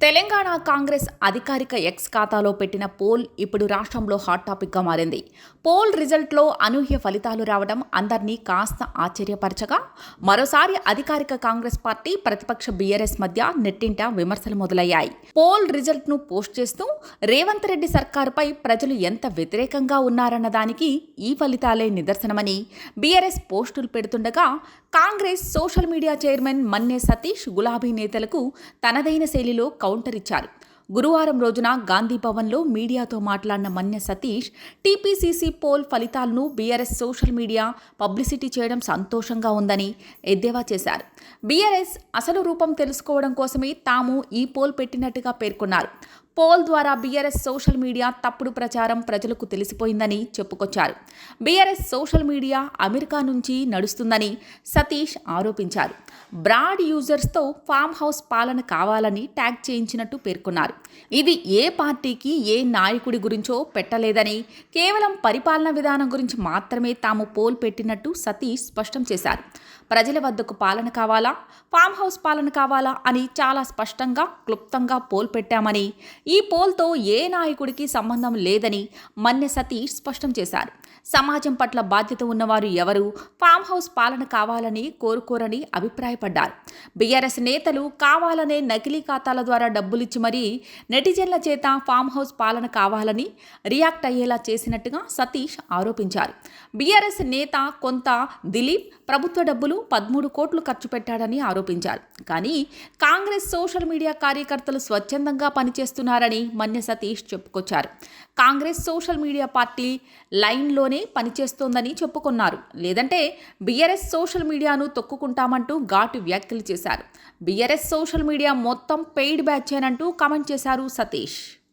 తెలంగాణ కాంగ్రెస్ అధికారిక ఎక్స్ ఖాతాలో పెట్టిన పోల్ ఇప్పుడు రాష్ట్రంలో హాట్ టాపిక్గా మారింది. పోల్ రిజల్ట్లో అనూహ్య ఫలితాలు రావడం అందరినీ కాస్త ఆశ్చర్యపరచగా మరోసారి అధికారిక కాంగ్రెస్ పార్టీ ప్రతిపక్ష బీఆర్ఎస్ మధ్య నెట్టింట విమర్శలు మొదలయ్యాయి. పోల్ రిజల్ట్ను పోస్ట్ చేస్తూ రేవంత్ రెడ్డి సర్కారుపై ప్రజలు ఎంత వ్యతిరేకంగా ఉన్నారన్న దానికి ఈ ఫలితాలే నిదర్శనమని బీఆర్ఎస్ పోస్టులు పెడుతుండగా Congress social media chairman Manne Satish గులాబీ నేతలకు తనదైన శైలిలో కౌంటర్ ఇచ్చారు. గురువారం రోజున గాంధీ భవన్లో మీడియాతో మాట్లాడిన మన్య సతీష్ టీపీసీసీ పోల్ ఫలితాలను బీఆర్ఎస్ సోషల్ మీడియా పబ్లిసిటీ చేయడం సంతోషంగా ఉందని ఎద్దేవా చేశారు. బీఆర్ఎస్ అసలు రూపం తెలుసుకోవడం కోసమే తాము ఈ పోల్ పెట్టినట్టుగా పేర్కొన్నారు. పోల్ ద్వారా బీఆర్ఎస్ సోషల్ మీడియా తప్పుడు ప్రచారం ప్రజలకు తెలిసిపోయిందని చెప్పుకొచ్చారు. బీఆర్ఎస్ సోషల్ మీడియా అమెరికా నుంచి నడుస్తుందని సతీష్ ఆరోపించారు. బ్రాడ్ యూజర్స్తో ఫామ్ హౌస్ పాలన కావాలని ట్యాగ్ చేయించినట్టు పేర్కొన్నారు. ఇది ఏ పార్టీకి ఏ నాయకుడి గురించో పెట్టలేదని కేవలం పరిపాలన విధానం గురించి మాత్రమే తాము పోల్ పెట్టినట్టు సతీష్ స్పష్టం చేశారు. ప్రజల వద్దకు పాలన కావాలా ఫామ్ హౌస్ పాలన కావాలా అని చాలా స్పష్టంగా క్లుప్తంగా పోల్ పెట్టామని ఈ పోల్తో ఏ నాయకుడికి సంబంధం లేదని మన్నె సతీష్ స్పష్టం చేశారు. సమాజం పట్ల బాధ్యత ఉన్నవారు ఎవరు? ఫామ్ హౌస్ పాలన కావాలని కోరుకోరని అభిప్రాయపడ్డారు. బీఆర్ఎస్ నేతలు కావాలనే నకిలీ ఖాతాల ద్వారా డబ్బులిచ్చి మరీ నెటిజన్ల చేత ఫామ్ హౌస్ పాలన కావాలని రియాక్ట్ అయ్యేలా చేసినట్టుగా సతీష్ ఆరోపించారు. బీఆర్ఎస్ నేత కొంత దిలీప్ ప్రభుత్వ డబ్బులు పదమూడు కోట్లు ఖర్చు పెట్టాడని ఆరోపించారు. కానీ కాంగ్రెస్ సోషల్ మీడియా కార్యకర్తలు స్వచ్ఛందంగా పనిచేస్తున్నారు పనిచేస్తున్నారని మన్య సతీష్ చెప్పుకొచ్చారు. కాంగ్రెస్ సోషల్ మీడియా పార్టీ లైన్లోనే పనిచేస్తోందని చెప్పుకున్నారు. లేదంటే బీఆర్ఎస్ సోషల్ మీడియాను తొక్కుకుంటామంటూ ఘాటు వ్యాఖ్యలు చేశారు. బీఆర్ఎస్ సోషల్ మీడియా మొత్తం పెయిడ్ బ్యాచ్ అంటూ కామెంట్ చేశారు సతీష్.